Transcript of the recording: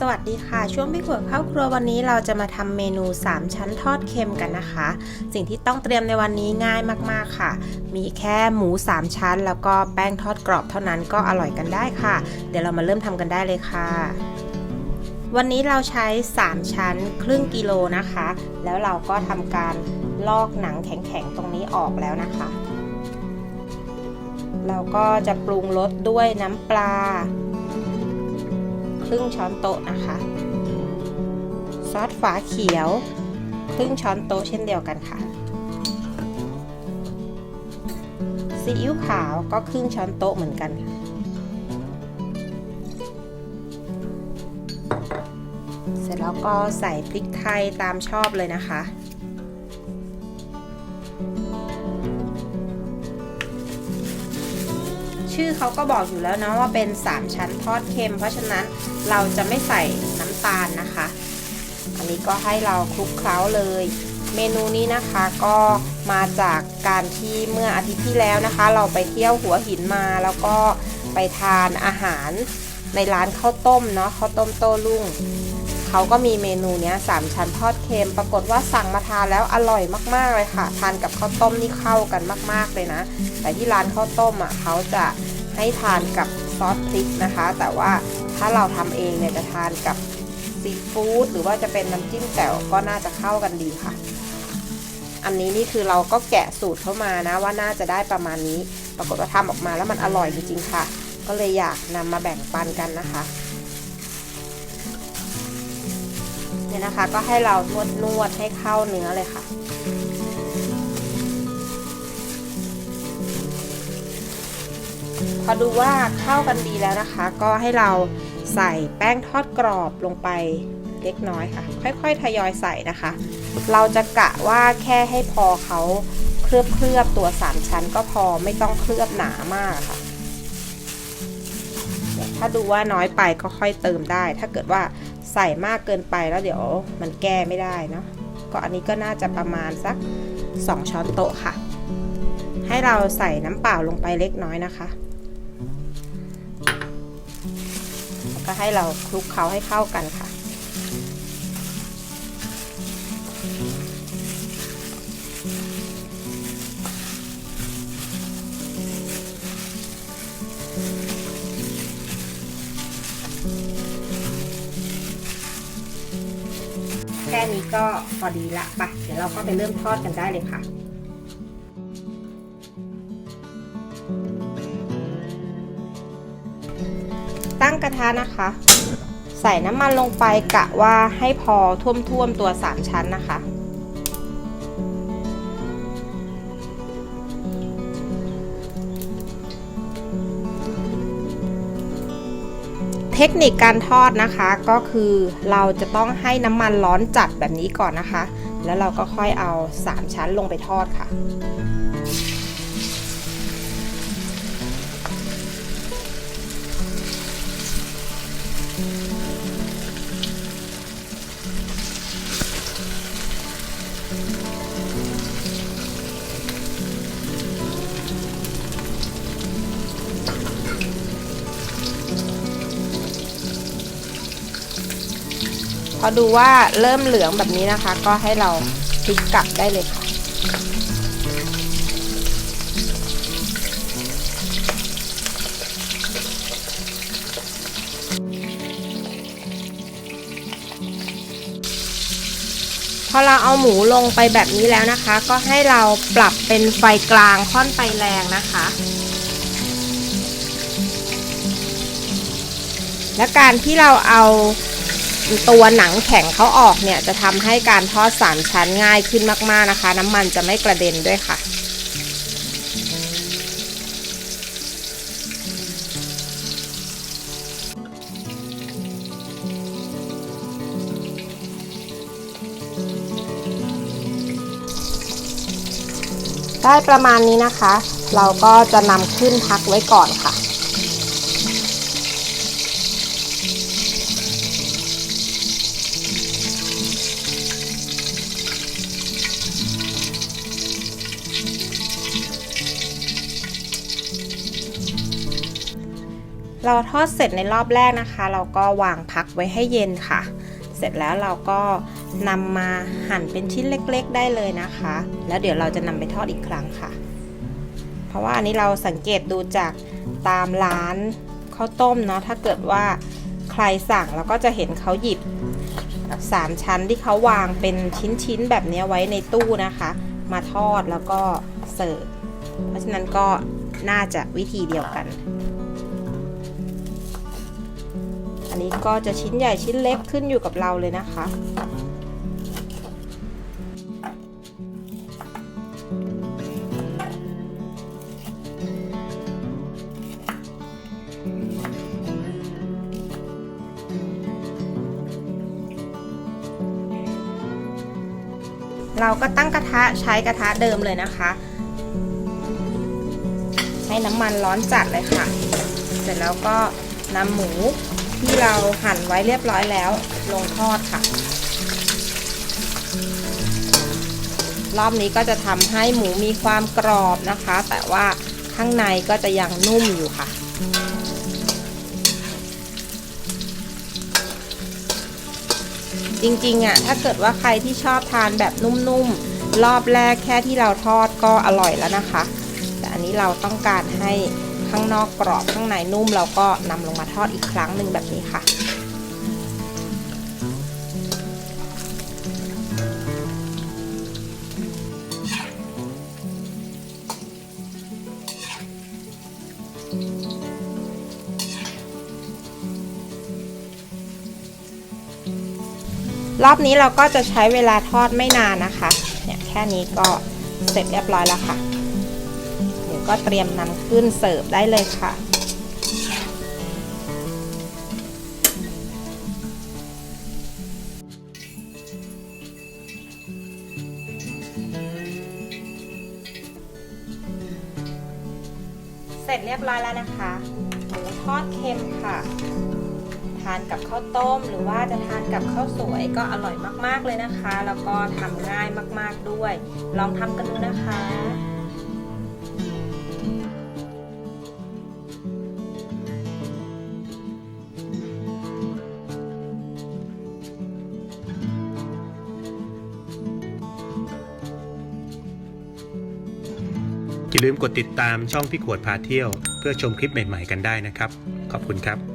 สวัสดีค่ะ ช่วงพี่ขวดเข้าครัววันนี้เราจะมาทำเมนู 3 ชั้นทอดเค็มกันนะคะ สิ่งที่ต้องเตรียมในวันนี้ง่ายมากๆค่ะ มีแค่หมู 3 ชั้น แล้วก็แป้งทอดกรอบเท่านั้นก็อร่อยกันได้ค่ะ เดี๋ยวเรามาเริ่มทำกันได้เลยค่ะ วันนี้เราใช้ 3 ชั้นครึ่งกิโลนะคะ แล้วเราก็ทำการลอกหนังแข็งๆตรงนี้ออกแล้วนะคะ เราก็จะปรุงรสด้วยน้ำปลา รึ่งช้อนโต๊ะนะคะ ซอสฝาเขียว ครึ่งช้อนโต๊ะเช่นเดียวกันค่ะ ซีอิ๊วขาวก็ครึ่งช้อนโต๊ะเหมือนกันค่ะ เสร็จแล้วก็ใส่พริกไทยตามชอบเลยนะคะ ชื่อเขาก็บอกอยู่แล้วนะว่าเป็น 3 ชั้นทอดเค็ม เพราะฉะนั้นเราจะไม่ใส่น้ำตาลนะคะ อันนี้ก็ให้เราคลุกเคล้าเลย เมนูนี้นะคะก็มาจากการที่เมื่ออาทิตย์ที่แล้วนะคะ เราไปเที่ยวหัวหินมาแล้วก็ไปทานอาหารในร้านข้าวต้มเนาะข้าวต้มโต้รุ่งเขาก็มีเมนูเนี้ยสามชั้นทอดเค็ม ปรากฏว่าสั่งมาทานแล้วอร่อยมากๆเลยค่ะ ทานกับข้าวต้มนี่เข้ากันมาก ๆเลยนะ แต่ที่ร้านข้าวต้มอะเขาจะ ให้ทานกับซอสพริกนะคะ แต่ว่าถ้าเราทำเองเนี่ยจะทานกับซีฟู้ดหรือว่าจะเป็นน้ำจิ้มแจ่วก็น่าจะเข้ากันดีค่ะ อันนี้นี่คือเราก็แกะสูตรเข้ามานะว่าน่าจะได้ประมาณนี้ ปรากฏว่าทำออกมาแล้วมันอร่อยจริงๆค่ะ ก็เลยอยากนำมาแบ่งปันกันนะคะเนี่ยนะคะก็ให้เรานวดนวดให้เข้าเนื้อเลยค่ะ พอดูว่าเข้ากันดีแล้วนะคะ ก็ให้เราใส่แป้งทอดกรอบลงไปเล็กน้อยค่ะ ค่อยๆ ทยอยใส่นะคะ เราจะกะว่าแค่ให้พอเขาเคลือบเคลือบตัวสามชั้นก็พอไม่ต้องเคลือบหนามากค่ะ ถ้าดูว่าน้อยไปก็ค่อยเติมได้ ถ้าเกิดว่าใส่มากเกินไปแล้วเดี๋ยวมันแก้ไม่ได้เนาะก็อันนี้ก็น่าจะประมาณสัก 2 ช้อนโต๊ะค่ะ ให้เราใส่น้ำเปล่าลงไปเล็กน้อยนะคะ็ให้เราคลุกเคล้าให้เข้ากันค่ะ แค่นี้ก็พอดีละปะเดี๋ยวเราก็ไปเริ่มทอดกันได้เลยค่ะ งกระทะนะคะ ใส่น้ำมันลงไปกะว่าให้พอท่วมๆตัว 3 ชั้นนะคะ เทคนิคการทอดนะคะก็คือเราจะต้องให้น้ำมันร้อนจัดแบบนี้ก่อนนะคะ แล้วเราก็ค่อยเอา 3 ชั้นลงไปทอดค่ะ พอดูว่าเริ่มเหลืองแบบนี้นะคะ ก็ให้เราพลิกกลับได้เลยค่ะ อเราเอาหมูลงไปแบบนี้แล้วนะคะ ก็ให้เราปรับเป็นไฟกลางค่อนไฟแรงนะคะ และการที่เราเอาตัวหนังแข็งเขาออกเนี่ยจะทำให้การทอดสามชั้นง่ายขึ้นมากๆนะคะ น้ำมันจะไม่กระเด็นด้วยค่ะ ได้ประมาณนี้นะคะ เราก็จะนำขึ้นพักไว้ก่อนค่ะ เราทอดเสร็จในรอบแรกนะคะ เราก็วางพักไว้ให้เย็นค่ะ เสร็จแล้วเราก็ นำมาหั่นเป็นชิ้นเล็กๆ ได้เลยนะคะ แล้วเดี๋ยวเราจะนำไปทอดอีกครั้งค่ะ เพราะว่าอันนี้เราสังเกตดูจากตามร้านข้าวต้มเนาะถ้าเกิดว่าใครสั่งเราก็จะเห็นเขาหยิบสามชั้นที่เขาวางเป็นชิ้นๆแบบนี้ไว้ในตู้นะคะ มาทอดแล้วก็เสิร์ฟเพราะฉะนั้นก็น่าจะวิธีเดียวกัน อันนี้ก็จะชิ้นใหญ่ชิ้นเล็กขึ้นอยู่กับเราเลยนะคะ เราก็ตั้งกระทะใช้กระทะเดิมเลยนะคะ ให้น้ำมันร้อนจัดเลยค่ะ เสร็จแล้วก็นำหมูที่เราหั่นไว้เรียบร้อยแล้วลงทอดค่ะ รอบนี้ก็จะทำให้หมูมีความกรอบนะคะ แต่ว่าข้างในก็จะยังนุ่มอยู่ค่ะ จริงๆอะถ้าเกิดว่าใครที่ชอบทานแบบนุ่มๆ รอบแรกแค่ที่เราทอดก็อร่อยแล้วนะคะ แต่อันนี้เราต้องการให้ข้างนอกกรอบข้างในนุ่มเราก็นำลงมาทอดอีกครั้งหนึ่งแบบนี้ค่ะ รอบนี้เราก็จะใช้เวลาทอดไม่นานนะคะ เนี่ยแค่นี้ก็เสร็จเรียบร้อยแล้วค่ะ เดี๋ยวก็เตรียมนำขึ้นเสิร์ฟได้เลยค่ะเสร็จเรียบร้อยแล้วนะคะหมูทอดเค็มค่ะ ทานกับข้าวต้ม หรือว่าจะทานกับข้าวสวยก็อร่อยมากๆเลยนะคะ แล้วก็ทำง่ายมากๆด้วย ลองทำกันดูนะคะอย่าลืมกดติดตามช่องพี่ขวดพาเที่ยว เพื่อชมคลิปใหม่ ๆ กันได้นะครับ ขอบคุณครับ